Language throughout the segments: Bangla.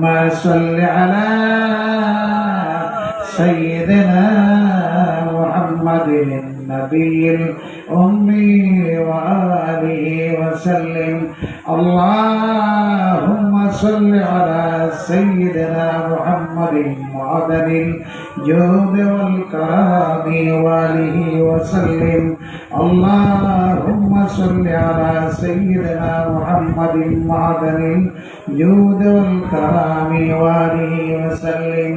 اللهم صل على سيدنا محمد النبي الأمي وآله وسلم. اللهم صل على سيدنا محمد معدن الجود والكرام وآله وسلم. اللهم صل على سيدنا محمد معدن الجود والكرام وآله وسلم.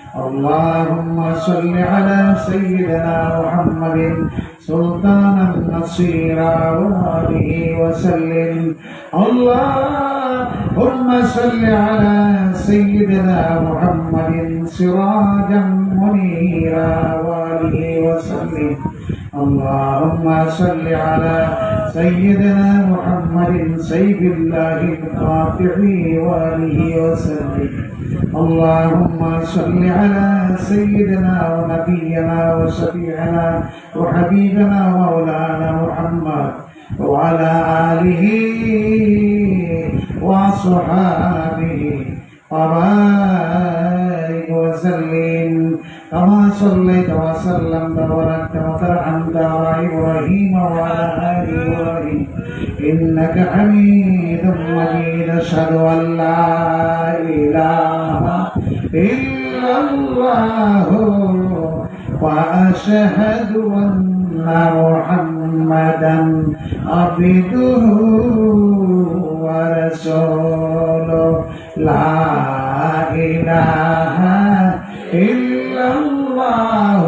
اللهم صل على سيدنا محمد سلطان النصير وآله وسلم. اللهم صل على سيدنا محمد سراجا منيرا وآله وسلم. اللهم صل على سيدنا محمد سيف الله القاطع وآله وسلم. اللهم صل على سيدنا ونبينا وشفيعنا وحبيبنا مولانا محمد وعلى آله وصحابه وبارك وسلم. كما صليت وسلمت وباركت وترحمت على إبراهيم وعلى آل إبراهيم. إنك حميد مجيد. أشهد أن لا إله إلا الله واشهد ان محمدا عبده ورسوله لا إله إلا الله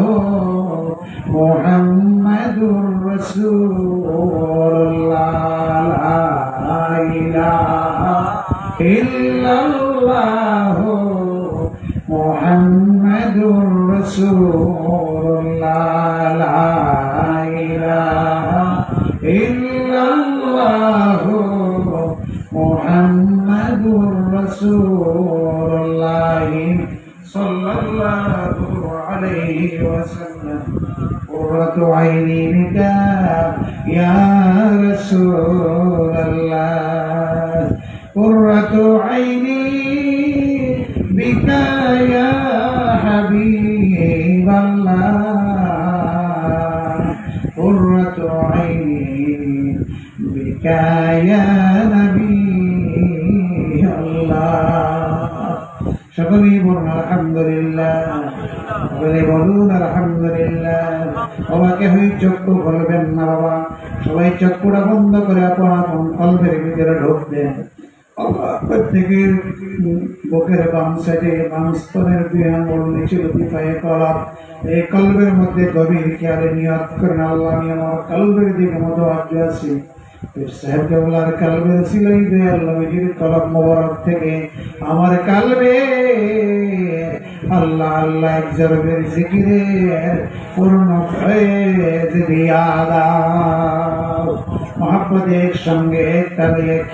محمد رسول رسول الله صلى الله عليه وسلم. قرة عيني بك يا رسول الله. قرة عيني بك يا حبيب الله. قرة عيني بك يا نبي সকলেই বলুন আলহামদুলিল্লাহ সকলে বলুন আলহামদুলিল্লাহ বাবাকে হই চক্ষু বলবেন না বাবা সবাই চক্ষুটা বন্ধ করে আপন আপন কল্পের ভিতরে ঢুকবেন। প্রত্যেকের বুকের বাম সাইডে বাম স্তনের দুই আঙুল নিচে পায়ে কলাপ। এই কল্পের মধ্যে গভীর খেয়ালে নিয়ত করেন আল্লাহ আমি আমার কল্পের দিকে মতো আজ্ঞ আছি। সিলাই দে আল্লাহ মোবারক থেকে আমার কালবে আল্লাহ আল্লাহ এক জরবের পূর্ণ ফয়েজ মহাপদের সঙ্গে এক তালে এক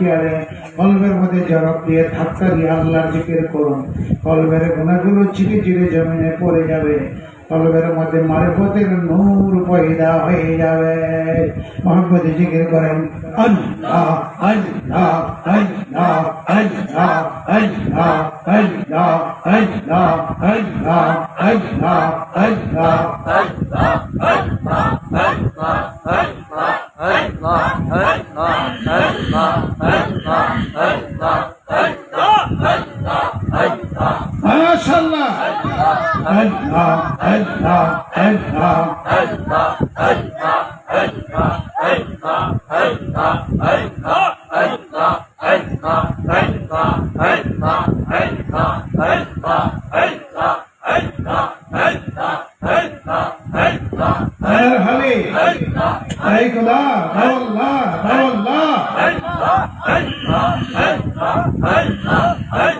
কলবের মধ্যে জবাব দিয়ে ধাক্কা দিয়ে আল্লাহর জিকির করুন। কলবের গুণাগুলো চিরে চিরে জমিনে পড়ে যাবে। কলবের মধ্যে মারফতের নূর পয়দা হয়ে যাবে মোহাম্মদ জিকির করেন আল্লাহ আল্লাহ আল্লাহ আল্লাহ আল্লাহ আল্লাহ আল্লাহ আল্লাহ আল্লাহ আল্লাহ মাশাআল্লাহ। আল্লাহ আল্লাহ আল্লাহ আল্লাহ হালি আই খোদা আল্লাহ আল্লাহ Allah,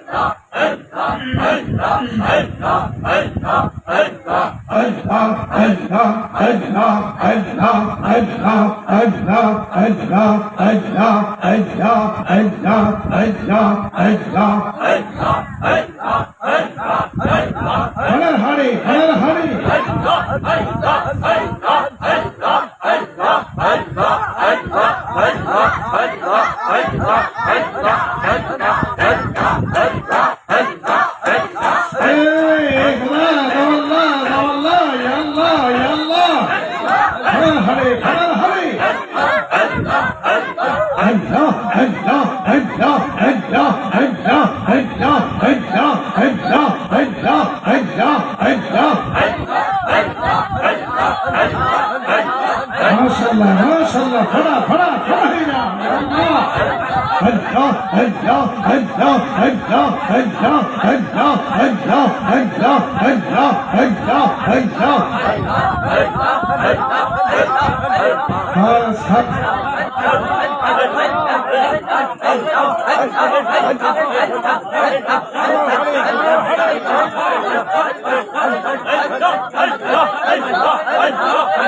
হরে হরে হরে হরে মাশাআল্লাহ মাশাআল্লাহ ফড়া ফড়া ফড়া হই না আল্লাহ আল্লাহ আল্লাহ আল্লাহ আল্লাহ আল্লাহ আল্লাহ আল্লাহ আল্লাহ আল্লাহ আল্লাহ আল্লাহ খাস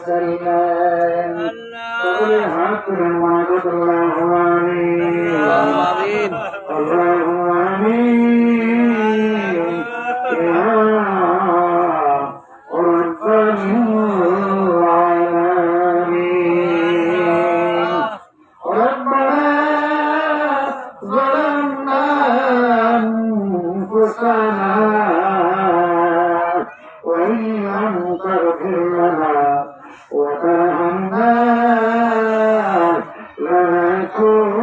وسلم قول حق معبد الله وإن لم تغفر لنا وترحمنا لنكونن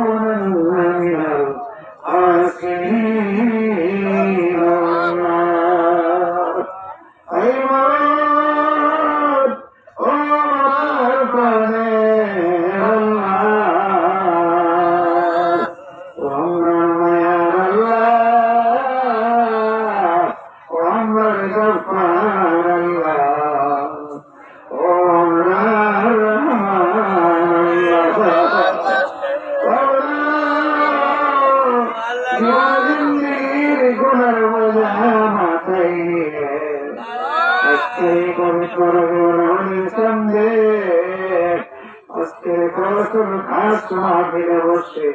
প্রচুর খাস মাহফিলে বসে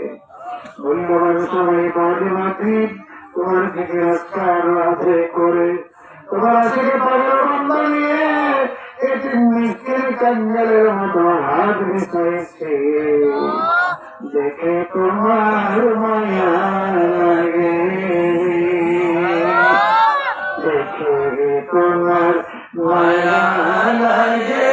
মূল্যবান সময় বাদে মাটি তোমার দিকে আজকার আদায় করে। তোমার আজকে পাগল বন্ধ নিয়ে মতো হাত মিশাইছে। দেখে তোমার মায়া লাগে। দেখে তোমার মায়া লাগে।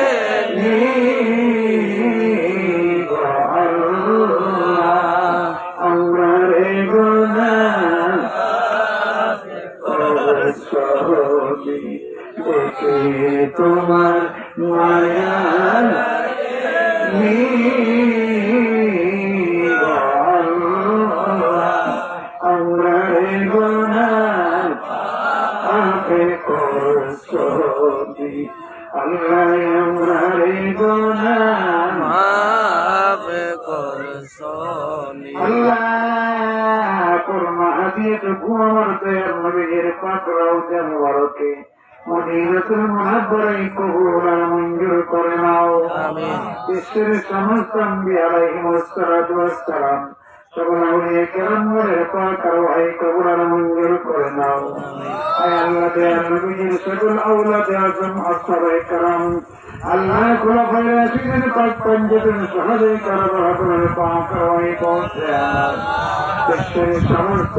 আমিন। বিশ্বের সমস্ত আম্বিয়া আলাইহিমুস সালাতু ওয়াস সালাম সকল আউলিয়া কেরাম মনের পাক আর ওয়াই কবুল আর মঞ্জুর করে নাও আয় আল্লাহ দেয়ার নবীর সকল আওলাদ আজম আসহাবায়ে কেরাম আল্লাহ খুলাফায়ে রাশিদিন পাক পঞ্চজন সহজে কারবার পাক আর ওয়াই পৌঁছে বিশ্বের সমস্ত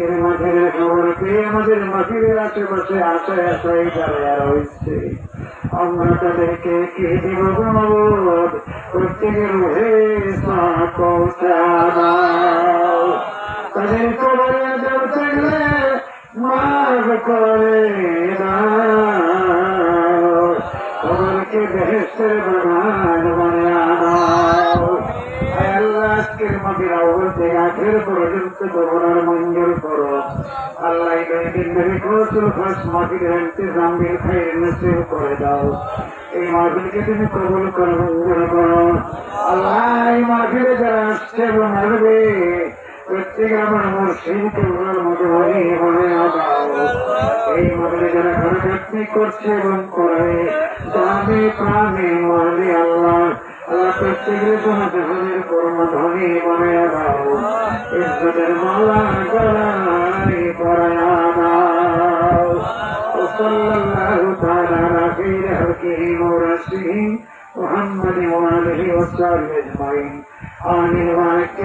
আজকের মাঠের খবর পেয়ে আমাদের মাঠের আশেপাশে আশায় আশায় দাঁড়িয়ে রয়েছে। আমরা তাদেরকে কি দিব গুণবোধ প্রত্যেকের মুখে পৌঁছাও তাদের কবরে জল থাকলে মাফ করে কবরকে বেহেস্তের বাগান আয় আল্লাহ আজকের মাটির আউ্ল থেকে আখের পর্যন্ত কবরার করে দাও। এই মাহফিলকে তুমি কবুল করো মঞ্জুর করো আল্লাহ, এই মাহফিলে যারা আসছে এবং আসবে প্রত্যেক আমার মুর্শিদকে ওনার মতো হয়ে মনে দাও এই মনে যারা ঘরে করছে এবং করে দামে প্রাণে মানে আল্লাহ। প্রত্যেকের কোনো দেহের কর্ম ধনী মনে দাও ইজ্জতের মালা গলায় وصلى الله تعالى على خير خلقه ورسله محمد وآله وصحبه أجمعين آمين وعليك